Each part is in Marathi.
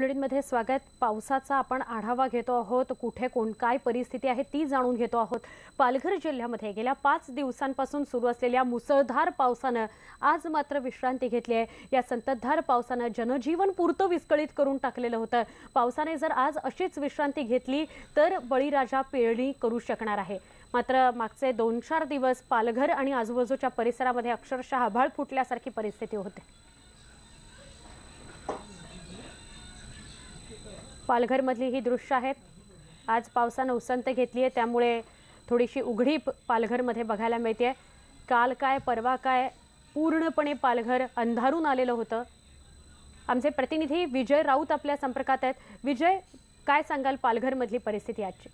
बुलेटिनमध्ये स्वागत. पावसाचा आपण आढावा घेतो आहोत. कुठे कोण काय परिस्थिती आहे ती जाणून घेतो आहोत. पालघर जिल्ह्यामध्ये गेल्या पाच दिवसांपासून सुरू असलेल्या मुसळधार पावसानं आज मात्र विश्रांती घेतली आहे. या संततधार पावसानं जनजीवन पुरतं विस्कळीत करून टाकलेलं होतं. पावसाने जर आज अशीच विश्रांती घेतली तर बळीराजा पेरणी करू शकणार आहे. मात्र मागचे दोन चार दिवस पालघर आणि आजूबाजूच्या परिसरामध्ये अक्षरशः आभाळ फुटल्यासारखी परिस्थिती होते. पालघरमधली ही दृश्य आहेत. आज पावसानं उसंत घेतली आहे त्यामुळे थोडीशी उघडी पालघरमध्ये बघायला मिळते काल काय परवा काय पूर्णपणे पालघर अंधारून आलेलं होतं. आमचे प्रतिनिधी विजय राऊत आपल्या संपर्कात आहेत. विजय काय सांगाल पालघरमधली परिस्थिती आजची?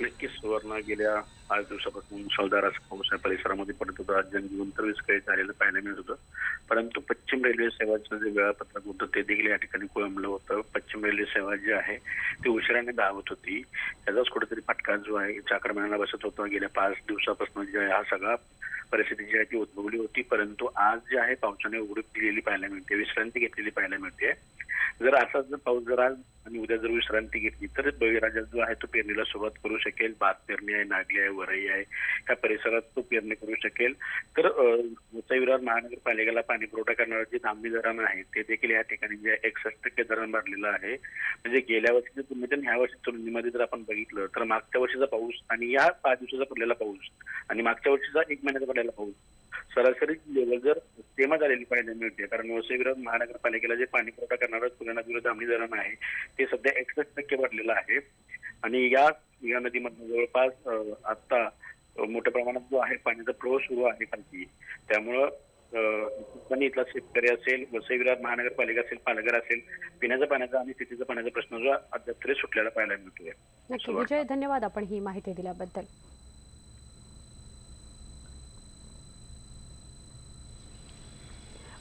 नक्कीच सुवर्ण गेल्या पाच दिवसापासून मुसळधार असा पाऊस या परिसरामध्ये पडत होता. जनजीवन तर विस्कळीत झालेलं पाहायला मिळत होतं. परंतु पश्चिम रेल्वे सेवाचं जे वेळापत्रक होतं ते देखील या ठिकाणी कोळंबलं होतं. पश्चिम रेल्वे सेवा जी आहे ती उशिराने धावत होती. त्याचाच कुठेतरी फटका जो आहे चाक्रमानाला बसत होता. गेल्या पाच दिवसापासून जे आहे हा सगळा परिस्थिती जी आहे ती उद्भवली होती. परंतु आज जे आहे पावसाने उघडूप दिलेली पाहायला मिळते विश्रांती घेतलेली पाहायला मिळते. जर असाच जर पाऊस जर आज आणि उद्या जर विश्रांती घेतली तर बळीराजा जो आहे तो पेरणीला सुरुवात करू शकेल. भात पेरणी आहे नागली आहे वरई आहे या परिसरात तो पेरणी करू शकेल. तर विरार महानगरपालिकेला पाणी पुरवठा करणारं जे धामणी धरण आहे ते देखील या ठिकाणी जे एकसष्ट टक्के धरण भरलेलं आहे. म्हणजे गेल्या वर्षीच्या तुलनेत आणि ह्या वर्षी तुलनेमध्ये जर आपण बघितलं तर मागच्या वर्षीचा पाऊस आणि या पाच दिवसाचा पडलेला पाऊस आणि मागच्या वर्षीचा एक महिन्याचा पडलेला पाऊस सरासरी लेवल जर सेमा झालेली पाहायला मिळते कारण वसई विरार महानगरपालिकेला जे पाणी पुरवठा करणारं तुलना विरोध धामणी धरण आहे ते सध्या एकसष्ट टक्के भरलेलं आहे. आणि या या नदीमधून जवळपास आता मोठ्या प्रमाणात जो आहे पाण्याचा फ्लो सुरू आहे खालती. त्यामुळं ठिकाणी इथला शेतकरी असेल वसई विरार महानगरपालिका असेल पालघर असेल पिण्याच्या पाण्याचा आणि शेतीचा पाण्याचा प्रश्न जो अद्याप तरी सुटलेला पाहायला मिळतोय. विजय धन्यवाद आपण ही माहिती दिल्याबद्दल.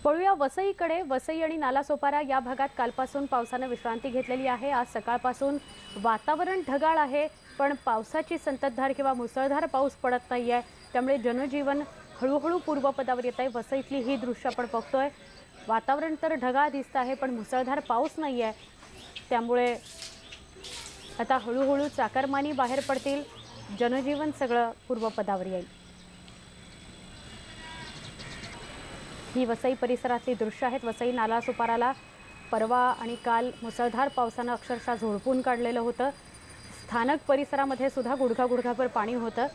वळूया वसईकडे. वसई आणि नालासोपारा या भागात कालपासून पावसानं विश्रांती घेतलेली आहे. आज सकाळपासून वातावरण ढगाळ आहे पण पावसाची संततधार किंवा मुसळधार पाऊस पडत नाही आहे त्यामुळे जनजीवन हळूहळू पूर्वपदावर येत आहे. वसईतली ही दृश्य आपण बघतोय. वातावरण तर ढगाळ दिसतं आहे पण मुसळधार पाऊस नाही आहे त्यामुळे आता हळूहळू चाकरमानी बाहेर पडतील. जनजीवन सगळं पूर्वपदावर येईल. ही वसई परिसरातली दृश्य आहेत. वसई नाला सुपाराला परवा आणि काल मुसळधार पावसानं अक्षरशः झोडपून काढलेलं होतं. स्थानक परिसरामध्ये सुद्धा गुडघा गुडघाभर पाणी होतं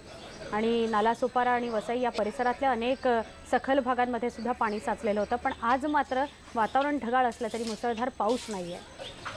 आणि नालासोपारा आणि वसई या परिसरातल्या अनेक सखल भागांमध्ये सुद्धा पाणी साचलेलं होतं. पण आज मात्र वातावरण ढगाळ असलं तरी मुसळधार पाऊस नाही आहे